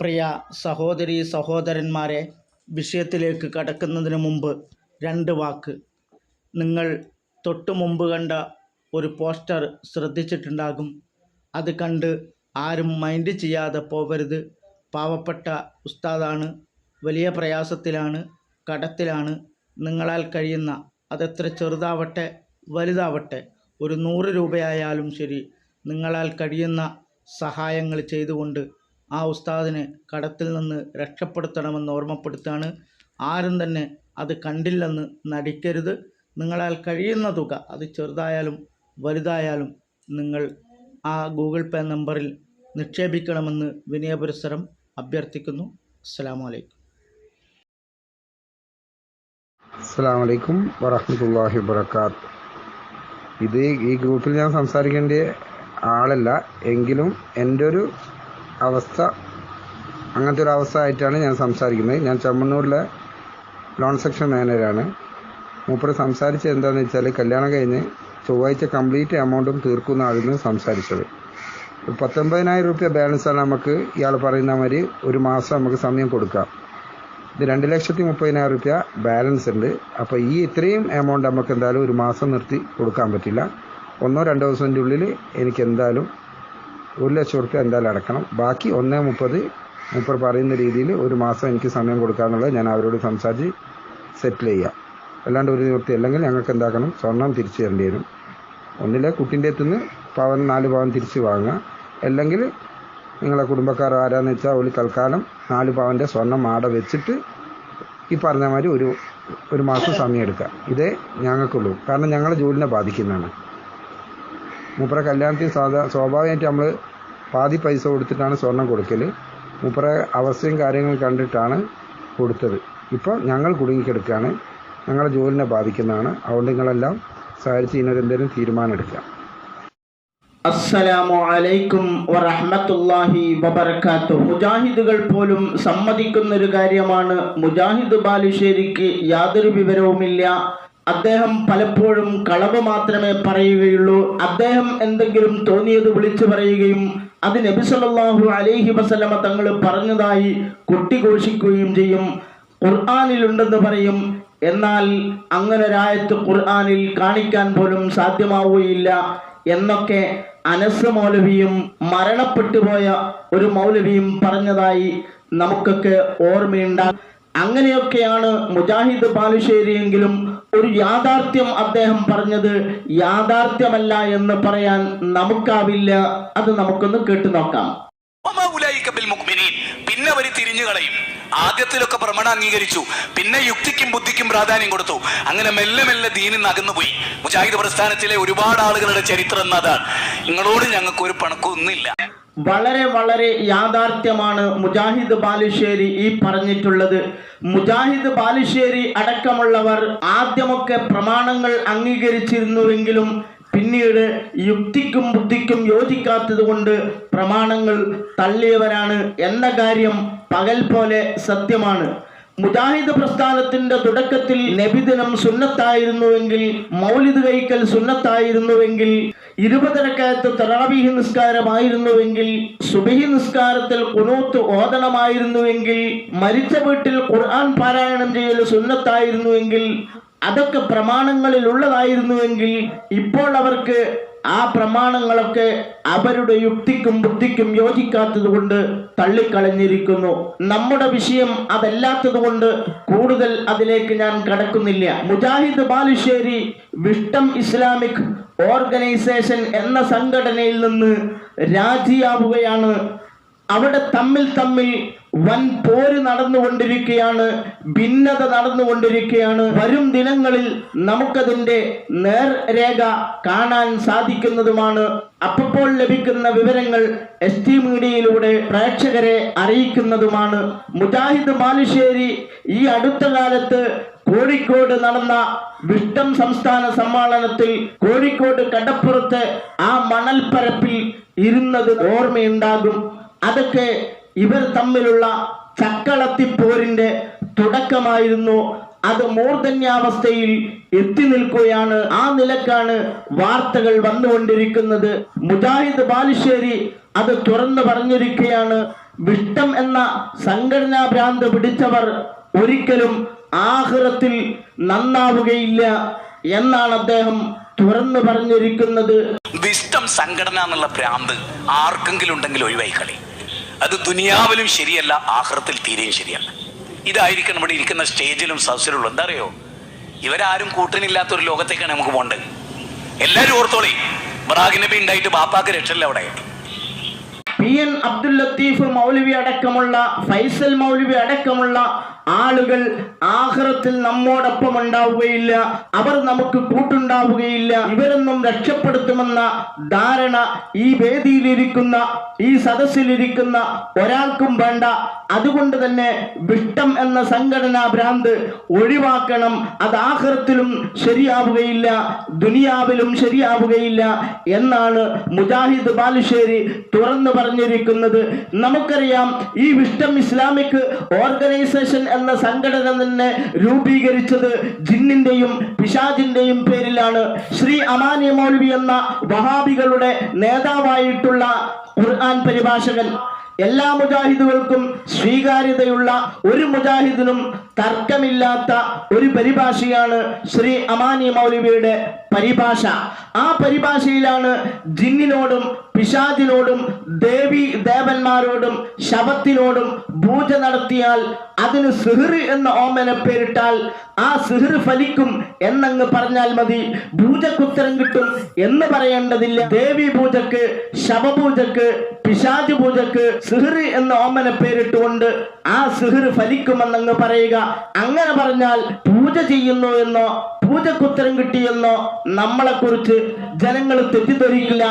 പ്രിയ സഹോദരീ സഹോദരന്മാരെ വിഷയത്തിലേക്ക് കടക്കുന്നതിന് മുമ്പ് രണ്ട് വാക്ക്. നിങ്ങൾ തൊട്ടു മുമ്പ് കണ്ട ഒരു പോസ്റ്റർ ശ്രദ്ധിച്ചിട്ടുണ്ടാകും. അത് കണ്ട് ആരും മൈൻഡ് ചെയ്യാതെ പോവരുത്. പാവപ്പെട്ട ഉസ്താദാണ് വലിയ പ്രയാസത്തിലാണ് കടത്തിലാണ്. നിങ്ങളാൽ കഴിയുന്ന അതെത്ര ചെറുതാവട്ടെ വലുതാവട്ടെ ഒരു നൂറ് രൂപയായാലും ശരി. നിങ്ങളാൽ കഴിയുന്ന സഹായങ്ങൾ ചെയ്തുകൊണ്ട് ആ ഉസ്താദിനെ കടത്തിൽ നിന്ന് രക്ഷപ്പെടുത്തണമെന്ന് ഓർമ്മപ്പെടുത്താണ്. ആരും തന്നെ അത് കണ്ടില്ലെന്ന് നടിക്കരുത്. നിങ്ങളാൽ കഴിയുന്ന തുക അത് ചെറുതായാലും വലുതായാലും നിങ്ങൾ ആ ഗൂഗിൾ പേ നമ്പറിൽ നിക്ഷേപിക്കണമെന്ന് വിനയപുരസരം അഭ്യർത്ഥിക്കുന്നു. അസ്സലാമു അലൈക്കും അസ്സാം വലൈക്കും വറഹമത്തല്ലാഹി വബർക്കാത്ത് ഇത് ഈ ഗ്രൂപ്പിൽ ഞാൻ സംസാരിക്കേണ്ട ആളല്ല എങ്കിലും എന്റെ ഒരു അവസ്ഥ. അങ്ങനത്തെ ഒരു അവസ്ഥ ആയിട്ടാണ് ഞാൻ സംസാരിക്കുന്നത്. ഞാൻ ചമ്മണ്ണൂരിലെ ലോൺ സെക്ഷൻ മാനേജറാണ്. മൂപ്പർ സംസാരിച്ചത് എന്താണെന്ന് വെച്ചാൽ കല്യാണം കഴിഞ്ഞ് ചൊവ്വാഴ്ച കംപ്ലീറ്റ് എമൗണ്ടും തീർക്കുന്നതായിരുന്നു സംസാരിച്ചത്. പത്തൊമ്പതിനായിരം റുപ്യ ബാലൻസാണ് നമുക്ക് ഇയാൾ പറയുന്ന മാതിരി ഒരു മാസം നമുക്ക് സമയം കൊടുക്കാം. ഇത് രണ്ട് ലക്ഷത്തി മുപ്പതിനായിരം റുപ്യ ബാലൻസ് ഉണ്ട് അപ്പോൾ ഈ ഇത്രയും എമൗണ്ട് നമുക്ക് എന്തായാലും ഒരു മാസം നിർത്തി കൊടുക്കാൻ പറ്റില്ല. ഒന്നോ രണ്ടോ ദിവസത്തിന്റെ ഉള്ളിൽ എനിക്ക് എന്തായാലും ഒരു ലക്ഷം റുപ്യ എന്തായാലും അടക്കണം. ബാക്കി ഒന്നേ മുപ്പത് മുപ്പർ പറയുന്ന രീതിയിൽ ഒരു മാസം എനിക്ക് സമയം കൊടുക്കാന്നുള്ളത് ഞാൻ അവരോട് സംസാരിച്ച് സെറ്റിൽ ചെയ്യാം. അല്ലാണ്ട് ഒരു നിവൃത്തി അല്ലെങ്കിൽ ഞങ്ങൾക്ക് എന്താക്കണം? സ്വർണം തിരിച്ചു തരേണ്ടി വരും. ഒന്നിലെ കുട്ടിന്റെ അടുത്തുനിന്ന് പവൻ നാല് പവൻ തിരിച്ച് വാങ്ങുക. അല്ലെങ്കിൽ നിങ്ങളെ കുടുംബക്കാർ ആരാന്ന് വെച്ചാൽ ഒരു തൽക്കാലം നാല് പവന്റെ സ്വർണം ആട വെച്ചിട്ട് ഈ പറഞ്ഞ മാതിരി ഒരു ഒരു മാസം സമയം എടുക്കുക. ഇതേ ഞങ്ങൾക്കുള്ളൂ. കാരണം ഞങ്ങളെ ജോലിനെ ബാധിക്കുന്നതാണ്. മൂപ്പറെ കല്യാണത്തിന് സാധാ സ്വാഭാവികമായിട്ട് നമ്മൾ പാതി പൈസ കൊടുത്തിട്ടാണ് സ്വർണം കൊടുക്കൽ മൂപ്പറെ അവസ്ഥയും കാര്യങ്ങൾ കണ്ടിട്ടാണ് കൊടുത്തത്. ഇപ്പോൾ ഞങ്ങൾ കുടുങ്ങിക്കെടുക്കുകയാണ് ഞങ്ങളെ ജോലിനെ ബാധിക്കുന്നതാണ്. അതുകൊണ്ട് നിങ്ങളെല്ലാം സഹായിച്ച് ഇതിനൊരു എന്തെങ്കിലും തീരുമാനം എടുക്കാം അസ്സലാമു അലൈക്കും വറഹ്മത്തുള്ളാഹി വബർക്കാത്തു മുജാഹിദുകൾ പോലും സമ്മതിക്കുന്ന ഒരു കാര്യമാണ് മുജാഹിദ് ബാലുശ്ശേരിക്ക് യാതൊരു വിവരവുമില്ല. അദ്ദേഹം പലപ്പോഴും കളവ് മാത്രമേ പറയുകയുള്ളൂ. അദ്ദേഹം എന്തെങ്കിലും തോന്നിയത് വിളിച്ചു പറയുകയും അത് നബി സല്ലല്ലാഹു അലൈഹി വസല്ലമ തങ്ങൾ പറഞ്ഞതായി കൊട്ടിഘോഷിക്കുകയും ചെയ്യും. ഖുർആാനിലുണ്ടെന്ന് പറയും. എന്നാൽ അങ്ങനെ ഒരായത്ത് ഖുർആാനിൽ കാണിക്കാൻ പോലും സാധ്യമാവുകയില്ല എന്നൊക്കെ അനസ് മൗലവിയും മരണപ്പെട്ടുപോയ ഒരു മൗലവിയും പറഞ്ഞതായി നമുക്കൊക്കെ ഓർമ്മയുണ്ടാകും. അങ്ങനെയൊക്കെയാണ് മുജാഹിദ് ബാലുശ്ശേരിയെങ്കിലും ഒരു യാഥാർത്ഥ്യം അദ്ദേഹം പറഞ്ഞത് യാഥാർത്ഥ്യമല്ല എന്ന് പറയാൻ നമുക്കാവില്ല. അത് നമുക്കൊന്ന് കേട്ടു നോക്കാം. പിന്നെ അവർ തിരിഞ്ഞു കളയും. ആദ്യത്തിലൊക്കെ ഭ്രമണം അംഗീകരിച്ചു. പിന്നെ യുക്തിക്കും ബുദ്ധിക്കും പ്രാധാന്യം കൊടുത്തു. അങ്ങനെ മെല്ലെ മെല്ലെ ദീനിൽ നകന്നുപോയി. മുജാഹിദ് പ്രസ്ഥാനത്തിലെ ഒരുപാട് ആളുകളുടെ ചരിത്രം എന്നതാണ് നിങ്ങളോട് ഞങ്ങൾക്ക് ഒരു പണക്കൊന്നുമില്ല. വളരെ വളരെ യാഥാർത്ഥ്യമാണ് മുജാഹിദ് ബാലുശ്ശേരി ഈ പറഞ്ഞിട്ടുള്ളത്. മുജാഹിദ് ബാലുശ്ശേരി അടക്കമുള്ളവർ ആദ്യമൊക്കെ പ്രമാണങ്ങൾ അംഗീകരിച്ചിരുന്നുവെങ്കിലും പിന്നീട് യുക്തിക്കും ബുദ്ധിക്കും യോജിക്കാത്തത് കൊണ്ട് പ്രമാണങ്ങൾ തള്ളിയവരാണ് എന്ന കാര്യം പകൽ പോലെ സത്യമാണ്. മുജാഹിദ് പ്രസ്ഥാനത്തിന്റെ തുടക്കത്തിൽ നബിദിനം സുന്നത്തായിരുന്നുവെങ്കിൽ മൗലിദ് കൈക്കൽ സുന്നത്തായിരുന്നുവെങ്കിൽ ഇരുപതരക്കാലത്ത് തറാവീഹ് നിസ്കാരമായിരുന്നുവെങ്കിൽ സുബിഹി നിസ്കാരത്തിൽ കുനൂത്ത് ഓതണമായിരുന്നുവെങ്കിൽ മരിച്ച വീട്ടിൽ ഖുർആൻ പാരായണം ചെയ്യൽ സുന്നത്തായിരുന്നുവെങ്കിൽ അതൊക്കെ പ്രമാണങ്ങളിൽ ഉള്ളതായിരുന്നുവെങ്കിൽ ഇപ്പോൾ അവർക്ക് ആ പ്രമാണങ്ങളൊക്കെ അവരുടെ യുക്തിക്കും ബുദ്ധിക്കും യോജിക്കാത്തത് കൊണ്ട് തള്ളിക്കളഞ്ഞിരിക്കുന്നു. നമ്മുടെ വിഷയം അതല്ലാത്തത് കൊണ്ട് കൂടുതൽ അതിലേക്ക് ഞാൻ കടക്കുന്നില്ല. Mujahid Balussery wisdom Islamic organisation എന്ന സംഘടനയിൽ നിന്ന് രാജിയാവുകയാണ്. അവിടെ തമ്മിൽ തമ്മിൽ വൻ പോര് നടന്നുകൊണ്ടിരിക്കുകയാണ് ഭിന്നത നടന്നുകൊണ്ടിരിക്കുകയാണ് വരും ദിനങ്ങളിൽ നമുക്കതിന്റെ നേർരേഖ കാണാൻ സാധിക്കുന്നതുമാണ്. അപ്പോൾ ലഭിക്കുന്ന വിവരങ്ങൾ എസ് ടി മീഡിയയിലൂടെ പ്രേക്ഷകരെ അറിയിക്കുന്നതുമാണ്. മുജാഹിദ് മാലുശ്ശേരി ഈ അടുത്ത കാലത്ത് കോഴിക്കോട് നടന്ന വിഷ്ടം സംസ്ഥാന സമ്മേളനത്തിൽ കോഴിക്കോട് കടപ്പുറത്ത് ആ മണൽപ്പരപ്പിൽ ഇരുന്നത് ഓർമ്മയുണ്ടാകും. അതൊക്കെ ഇവർ തമ്മിലുള്ള ചക്കളത്തിപ്പോരിന്റെ തുടക്കമായിരുന്നു. അത് മൂർധന്യാവസ്ഥയിൽ എത്തി നിൽക്കുകയാണ്. ആ നിലക്കാണ് വാർത്തകൾ വന്നുകൊണ്ടിരിക്കുന്നത്. മുജാഹിദ് ബാലുശ്ശേരി അത് തുറന്നു പറഞ്ഞിരിക്കുകയാണ്. വിഷ്ടം എന്ന സംഘടനാ ഭ്രാന്ത് പിടിച്ചവർ ഒരിക്കലും ആഹൃത്തിൽ നന്നാവുകയില്ല എന്നാണ് അദ്ദേഹം തുറന്നു പറഞ്ഞിരിക്കുന്നത്. വിഷ്ടം സംഘടന എന്നുള്ള ഭ്രാന്ത് ആർക്കെങ്കിലും ഉണ്ടെങ്കിൽ ഒഴിവായി കളി. അത് ദുനിയാവിലും ശരിയല്ല ആഹ്റത്തിൽ തീരെയും ശരിയല്ല. ഇതായിരിക്കും നമ്മുടെ ഇരിക്കുന്ന സ്റ്റേജിലും സദസ്സിലുള്ളൂ എന്താ അറിയോ ഇവരാരും കൂട്ടിനില്ലാത്ത ഒരു ലോകത്തേക്കാണ് നമുക്ക് പോകേണ്ടത്. എല്ലാവരും ഓർത്തോളി. ബറാഖ് നബി ഉണ്ടായിട്ട് ബാപ്പാക്ക് രക്ഷയില്ല അവിടെ. പി എൻ അബ്ദുൽ ലത്തീഫ് മൗലവി അടക്കമുള്ള ഫൈസൽ മൗലവി അടക്കമുള്ള ആളുകൾ ആഹ്റത്തിൽ നമ്മോടൊപ്പം ഉണ്ടാവുകയില്ല. അവർ നമുക്ക് കൂട്ടുണ്ടാവുകയില്ല. ഇവരൊന്നും രക്ഷപ്പെടുത്തുമെന്ന ധാരണ ഈ വേദിയിലിരിക്കുന്ന ഈ സദസ്സിലിരിക്കുന്ന ഒരാൾക്കും വേണ്ട. അതുകൊണ്ട് തന്നെ വിഷ്ടം എന്ന സംഘടനാ ഭ്രാന്ത് ഒഴിവാക്കണം. അത് ആഹ്റത്തിലും ശരിയാവുകയില്ല ദുനിയാവിലും ശരിയാവുകയില്ല എന്നാണ് മുജാഹിദ് ബാലുശ്ശേരി തുറന്നു പറഞ്ഞിരിക്കുന്നത് നമുക്കറിയാം ഈ വിഷ്ടം ഇസ്ലാമിക് ഓർഗനൈസേഷൻ എന്ന സംഘടന തന്നെ രൂപീകരിച്ചത് ജിന്നിന്റെയും പിശാജിന്റെയും പേരിലാണ്. ശ്രീ അമാനി മൗലവി എന്ന വഹാബികളുടെ നേതാവായിട്ടുള്ള ഖുർആൻ പരിഭാഷകൻ. എല്ലാ മുജാഹിദുകൾക്കും സ്വീകാര്യതയുള്ള ഒരു മുജാഹിദിനും തർക്കമില്ലാത്ത ഒരു പരിഭാഷയാണ് ശ്രീ അമാനി മൗലവിയുടെ പരിഭാഷ. ആ പരിഭാഷയിലാണ് ജിന്നിനോടും പിശാചിനോടും ദേവി ദേവന്മാരോടും ശവത്തിനോടും പൂജ നടത്തിയാൽ അതിന് സിഹിർ എന്ന ഓമന പേരിട്ടാൽ ആ സിഹിർ ഫലിക്കും എന്നങ്ങ് പറഞ്ഞാൽ മതി. പൂജക്കുത്തരം കിട്ടും എന്ന് പറയേണ്ടതില്ല. ദേവി പൂജക്ക് ശവപൂജക്ക് പിശാജ് പൂജക്ക് സിഹിർ എന്ന ഓമന പേരിട്ടുകൊണ്ട് ആ സിഹിർ ഫലിക്കുമെന്നങ്ങ് പറയുക. അങ്ങനെ പറഞ്ഞാൽ പൂജ ചെയ്യുന്നു എന്നോ പൂജക്കുത്തരം കിട്ടിയെന്നോ നമ്മളെ കുറിച്ച് ജനങ്ങൾ തെറ്റിദ്ധരിക്കില്ല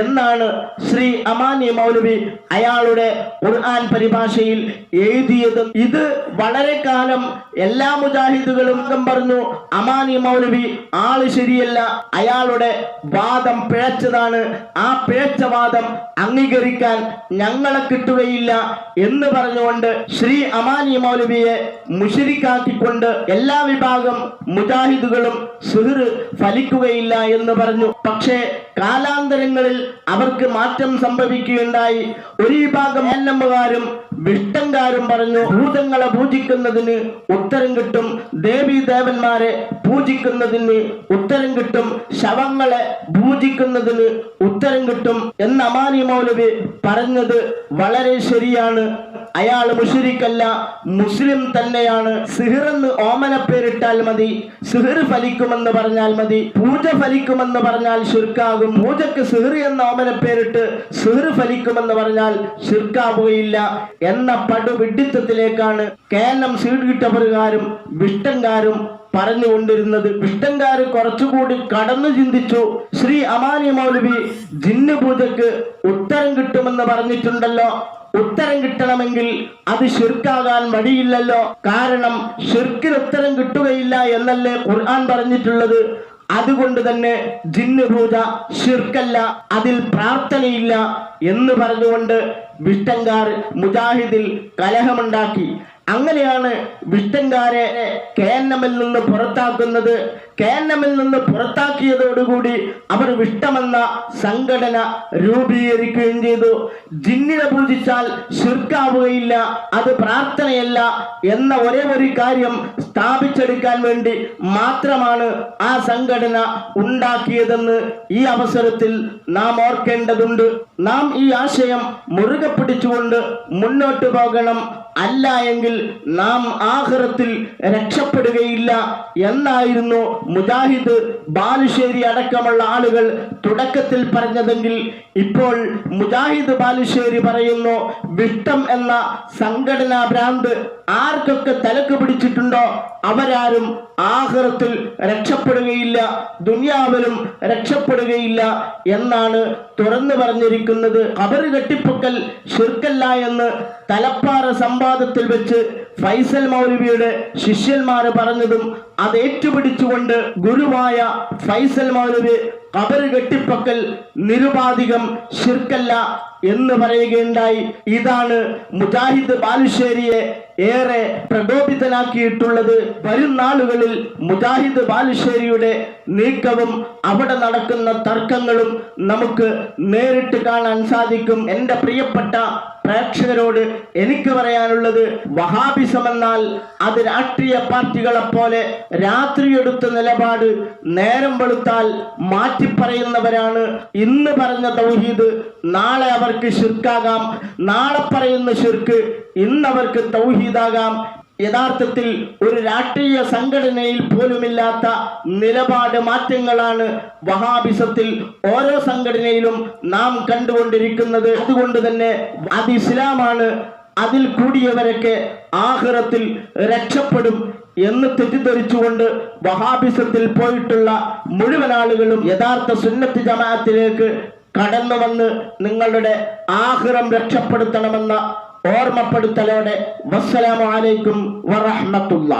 എന്നാണ് ശ്രീ അമാനി മൗലവി അയാളുടെ ഖുർആൻ പരിഭാഷയിൽ എഴുതിയത്. ഇത് വളരെ കാലം എല്ലാ മുജാഹിദുകളും പറഞ്ഞു അമാനി മൗലവി ആൾ ശരിയല്ല അയാളുടെ വാദം പിഴച്ചതാണ്. ആ പിഴച്ച വാദം അംഗീകരിക്കാൻ ഞങ്ങളെ കിട്ടുകയില്ല എന്ന് പറഞ്ഞുകൊണ്ട് ശ്രീ അമാനി മൗലവിയെ മുഷിരിക്കാക്കിക്കൊണ്ട് എല്ലാ വിഭാഗം മുജാഹിദുകളും സുഹൃ ഫലിക്കുകയില്ല എന്ന് പറഞ്ഞു. പക്ഷേ കാലാന്തരങ്ങളിൽ അവർക്ക് മാറ്റം സംഭവിക്കുകയുണ്ടായി. ഒരു വിഭാഗം ഏന്നമ്മകാരും വിഷ്ടംകാരും പറഞ്ഞു ഭൂതങ്ങളെ പൂജിക്കുന്നതിന് ഉത്തരം കിട്ടും ദേവി ദേവന്മാരെ പൂജിക്കുന്നതിന് ഉത്തരം കിട്ടും ശവങ്ങളെ പൂജിക്കുന്നതിന് ഉത്തരം കിട്ടും എന്ന് അമാനി മൗലവി പറഞ്ഞത് വളരെ ശരിയാണ്. അയാൾ മുഷരിക്കല്ല മുസ്ലിം തന്നെയാണ്. സിഹിർ എന്ന് ഓമന പേരിട്ടാൽ മതി സിഹിർ ഫലിക്കുമെന്ന് പറഞ്ഞാൽ മതി പൂജ ഫലിക്കുമെന്ന് പറഞ്ഞാൽ ഷിർക്കാകും പൂജക്ക് സിഹിർ എന്ന ഓമന പേരിട്ട് സിഹിർ ഫലിക്കുമെന്ന് പറഞ്ഞാൽ ഷിർക്കാവുകയില്ല എന്ന പടുവിഡിത്തത്തിലേക്കാണ് കേനം സീഡ്കിട്ടവരുകാരും വിഷ്ടങ്കാരും പറഞ്ഞുകൊണ്ടിരുന്നത്. വിഷ്ടങ്കാര് കുറച്ചുകൂടി കടന്നു ചിന്തിച്ചു ശ്രീ അമാനി മൗലവി ജിന്നു പൂജക്ക് ഉത്തരം കിട്ടുമെന്ന് പറഞ്ഞിട്ടുണ്ടല്ലോ. ഉത്തരം കിട്ടണമെങ്കിൽ അത് ഷിർക്കാകാൻ വഴിയില്ലല്ലോ. കാരണം ഷിർക്കിന് ഉത്തരം കിട്ടുകയില്ല എന്നല്ലേ ഖുർആൻ പറഞ്ഞിട്ടുള്ളത്. അതുകൊണ്ട് തന്നെ ജിന്ന് പൂജ ഷിർക്കല്ല അതിൽ പ്രാർത്ഥനയില്ല എന്ന് പറഞ്ഞുകൊണ്ട് വിഷ്ടങ്കാർ മുജാഹിദിൽ കലഹമുണ്ടാക്കി. അങ്ങനെയാണ് വിഷ്ടങ്കാരെ കെ എൻ എമ്മിൽ നിന്ന് പുറത്താക്കുന്നത്. കെ എൻ എമ്മിൽ നിന്ന് പുറത്താക്കിയതോടുകൂടി അവർ വിഷ്ടമെന്ന സംഘടന രൂപീകരിക്കുകയും ചെയ്തു. ജിന്നിനെ പൂജിച്ചാൽ ശുർക്കാവുകയില്ല അത് പ്രാർത്ഥനയല്ല എന്ന ഒരേ ഒരു കാര്യം സ്ഥാപിച്ചെടുക്കാൻ വേണ്ടി മാത്രമാണ് ആ സംഘടന ഉണ്ടാക്കിയതെന്ന് ഈ അവസരത്തിൽ നാം ഓർക്കേണ്ടതുണ്ട്. നാം ഈ ആശയം മുറുകെ പിടിച്ചുകൊണ്ട് മുന്നോട്ട് പോകണം. അല്ല എങ്കിൽ നാം ആഹ്റത്തിൽ രക്ഷപ്പെടുകയില്ല എന്നായിരുന്നു മുജാഹിദ് ബാലുശ്ശേരി അടക്കമുള്ള ആളുകൾ തുടക്കത്തിൽ പറഞ്ഞതെങ്കിൽ ഇപ്പോൾ മുജാഹിദ് ബാലുശ്ശേരി പറയുന്നു വിഷ്ടം എന്ന സംഘടനാ ഭ്രാന്ത് ആർക്കൊക്കെ തലക്ക് പിടിച്ചിട്ടുണ്ടോ? അവരാരും ആഹ്റത്തിൽ രക്ഷപ്പെടുകയില്ല ദുനിയാവിലും രക്ഷപ്പെടുകയില്ല എന്നാണ് തുറന്നു പറഞ്ഞിരിക്കുന്നത്. കബറ് കെട്ടിപ്പൊക്കൽ ശിർക്കല്ല എന്ന് തലപ്പാറ സംവാദത്തിൽ വെച്ച് ഫൈസൽ മൗലവിയുടെ ശിഷ്യന്മാർ പറഞ്ഞതും അത് ഏറ്റുപിടിച്ചുകൊണ്ട് ഗുരുവായ ഫൈസൽ മൗലവി കബറ് കെട്ടിപ്പൊക്കൽ നിരുപാധികം ശിർക്കല്ല എന്ന് പറയുകയുണ്ടായി. ഇതാണ് മുജാഹിദ് ബാലുശ്ശേരിയെ ഏറെ പ്രകോപിതനാക്കിയിട്ടുള്ളത് വരും നാളുകളിൽ മുജാഹിദ് ബാലുശ്ശേരിയുടെ നീക്കവും അവിടെ നടക്കുന്ന തർക്കങ്ങളും നമുക്ക് നേരിട്ട് കാണാൻ സാധിക്കും. എന്റെ പ്രിയപ്പെട്ട പ്രേക്ഷകരോട് എനിക്ക് പറയാനുള്ളത് വഹാബിസം എന്നാൽ അത് രാഷ്ട്രീയ പാർട്ടികളെ പോലെ രാത്രിയെടുത്ത നിലപാട് നേരം വെളുത്താൽ മാറ്റിപ്പറയുന്നവരാണ്. ഇന്ന് പറഞ്ഞ തൗഹീദ് നാളെ അവർക്ക് ശിർക്കാകാം. നാളെ പറയുന്ന ശിർക്ക് ഇന്നവർക്ക് തൗഹീദാകാം യഥാർത്ഥത്തിൽ ഒരു രാഷ്ട്രീയ സംഘടനയിൽ പോലുമില്ലാത്ത നിലപാട് മാറ്റങ്ങളാണ് വഹാബിസത്തിൽ ഓരോ സംഘടനയിലും നാം കണ്ടുകൊണ്ടിരിക്കുന്നത്. അതുകൊണ്ട് തന്നെ അത് ഇസ്ലാമാണ്. അതിൽ കൂടിയവരൊക്കെ ആഹ്റത്തിൽ രക്ഷപ്പെടും എന്ന് തെറ്റിദ്ധരിച്ചുകൊണ്ട് വഹാബിസത്തിൽ പോയിട്ടുള്ള മുഴുവൻ ആളുകളും യഥാർത്ഥ സുന്നത്ത് ജമാഅത്തിലേക്ക് കടന്നു വന്ന് നിങ്ങളുടെ ആഹ്റം രക്ഷപ്പെടുത്തണമെന്ന ഓർമ്മപ്പെടുത്തലോടെ വസ്സലാമലൈക്കും വറഹമത്തുള്ള